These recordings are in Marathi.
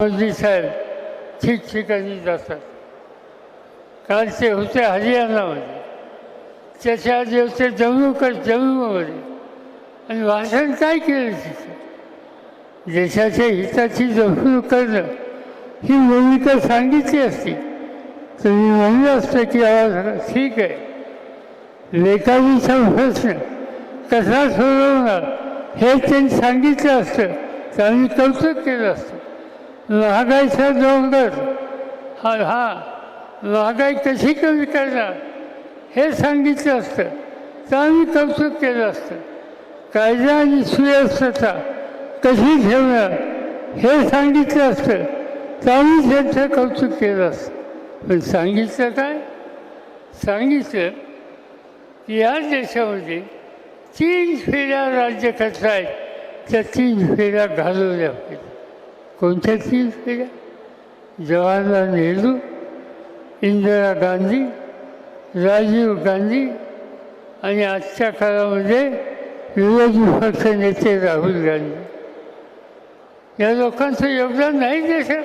मोदी साहेब ठिकठिकाणी जातात. काल ते होते हरियाणामध्ये. त्याच्या आधी होते जम्मू का जम्मूमध्ये. आणि भाषण काय केलं तिथं? देशाच्या हिताची जपणूक करणं ही भूमिका सांगितली असती. तर मी म्हणलं असतं की आवाज ठीक आहे. लेखावीचा प्रश्न कसा सोडवणार हे त्यांनी सांगितलं असतं. तर आम्ही कौतुक केलं असतं. महागाईचा डोंगर हा हा. महागाई कशी कमी करणार हे सांगितलं असतं. तर आम्ही कौतुक केलं असतं. कायदा आणि सुव्यवस्था कशी ठेवणार? हे सांगितलं असतं. तर आम्ही त्यांचं कौतुक केलं असतं. पण सांगितलं काय? सांगितलं की या देशामध्ये तीन फेऱ्या राज्य करतायत. त्या तीन फेऱ्या घालवल्या पाहिजे कोणत्या केल्या जवाहरलाल नेहरू इंदिरा गांधी राजीव गांधी आणि आजच्या काळामध्ये विरोधी पक्ष नेते राहुल गांधी. या लोकांचं योगदान नाही देशात.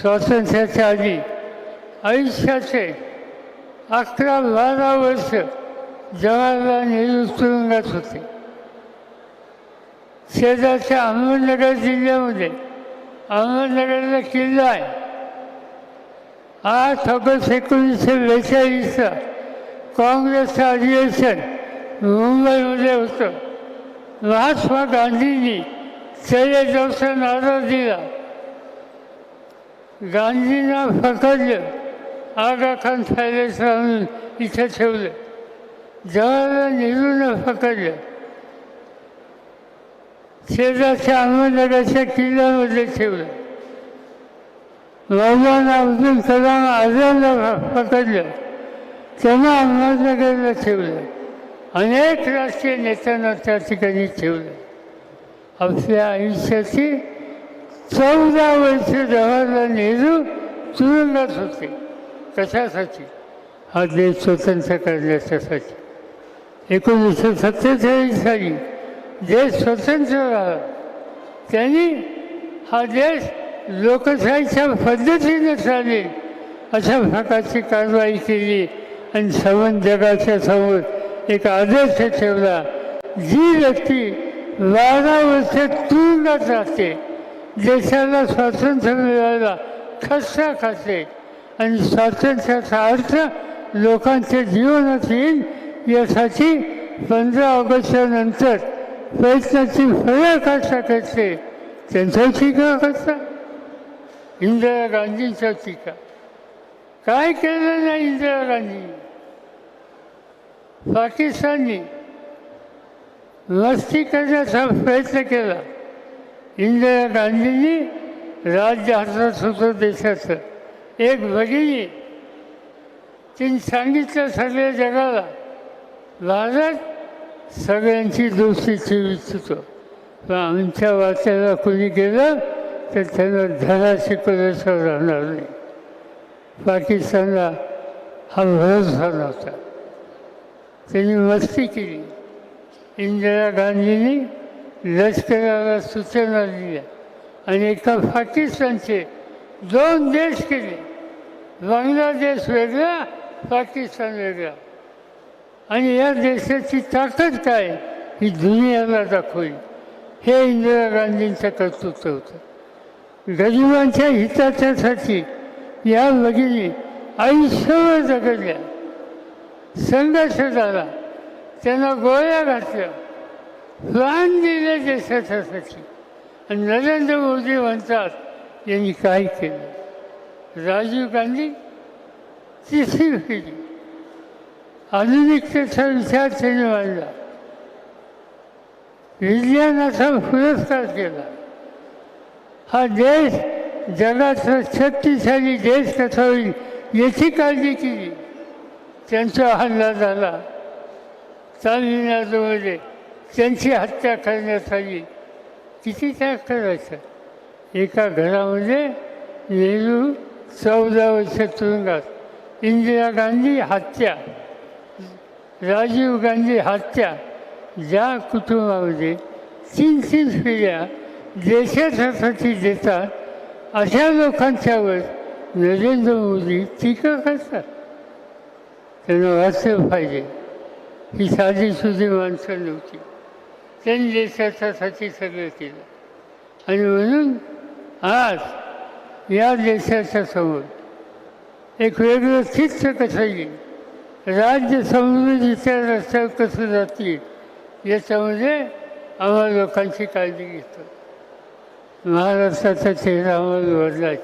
स्वातंत्र्याच्या आधी आयुष्याचे अकरा बारा वर्ष जवाहरलाल नेहरू तुरुंगात होते. शेजारच्या अहमदनगर जिल्ह्यामध्ये अहमदनगरचा किल्ला आहे आठ ऑगस्ट एकोणीसशे बेचाळीसचं काँग्रेसचं अधिवेशन मुंबईमध्ये होतं. महात्मा गांधींनी चले जाऊचा नारा दिला गांधींना फकडलं आगा खान पॅलेस आणून इथं ठेवलं. जवाहरलाल नेहरूंना फकडलं शेजारच्या अहमदनगरच्या किल्ल्यामध्ये ठेवलं मौलाना अब्दुल कलाम आझादला पकडलं त्यांना अहमदनगरला ठेवलं? अनेक राष्ट्रीय नेत्यांना त्या ठिकाणी ठेवलं? आपल्या आयुष्याची चौदा वर्ष जवाहरलाल नेहरू तुरुंगात होते कशासाठी हा देश स्वतंत्र करण्याच्यासाठी एकोणीसशे सत्तेचाळीस साली देश स्वतंत्र झाला त्यांनी हा देश लोकशाहीच्या पद्धतीने चालेल अशा प्रकारची कारवाई केली आणि समन जगाच्या समोर एक आदर्श ठेवला. जी व्यक्ती बारा वर्ष तुरुंगात राहते देशाला स्वातंत्र्य मिळायला खस्ता खाते आणि स्वातंत्र्याचा अर्थ लोकांच्या जीवनात येईल यासाठी पंधरा ऑगस्टच्या नंतर प्रयत्नाची फळं कशा करते त्यांचा टीका करता इंदिरा गांधींचा टीका काय केलं नाही इंदिरा गांधी? पाकिस्ताननी मस्ती करण्याचा प्रयत्न केला. इंदिरा गांधींनी राज्य हातात होतं देशाचं एक भगिनी तिने सांगितलं सगळ्या जगाला भारत सगळ्यांची दोस्ती इच्छितो. पण आमच्या वाट्याला कोणी गेलं तर त्यांना धडा शिकवल्याशिवाय राहणार नाही. पाकिस्तानला हा भरोसा नव्हता त्यांनी मस्ती केली. इंदिरा गांधींनी लष्कराला सूचना दिल्या आणि एका पाकिस्तानचे दोन देश केले. बांगलादेश वेगळा पाकिस्तान वेगळा. आणि या देशाची ताकद काय ही दुनियाला दाखवली हे इंदिरा गांधींचं कर्तृत्व होतं. गरिबांच्या हिताच्यासाठी या भगिनी आयुष्यभर जगल्या. संघर्ष झाला त्यांना गोळ्या घातल्या. प्राण दिले देशाच्यासाठी आणि नरेंद्र मोदी म्हणतात यांनी काय केलं? राजीव गांधी तिसरी फिरी. आधुनिकतेचा विचार त्यांनी मांडला विज्ञानाचा पुरस्कार केला. हा देश जगाचा शक्तिशाली देश कसा होईल याची काळजी केली. त्यांचा हल्ला झाला. तामिळनाडूमध्ये त्यांची हत्या करण्यात आली. किती त्याग करायचं? एका घरामध्ये नेहरू चौदा वर्ष तुरुंगात. इंदिरा गांधी हत्या. राजीव गांधी हत्या ज्या कुटुंबामध्ये तीन तीन पिढ्या देशासाठी देतात अशा लोकांच्यावर नरेंद्र मोदी टीका करतात. त्यांना वाचलं पाहिजे. ही साधी सुधी माणसं नव्हती. त्यांनी देशाच्यासाठी सगळं केलं. आणि म्हणून आज या देशाच्या समोर एक वेगळं चित्र कसं येईल? राज्य समृद्धीच्या रस्त्यावर कसं जातील याच्यामध्ये आम्हाला लोकांची काळजी घेतो महाराष्ट्राचा चेहरा आम्हाला बदलायचा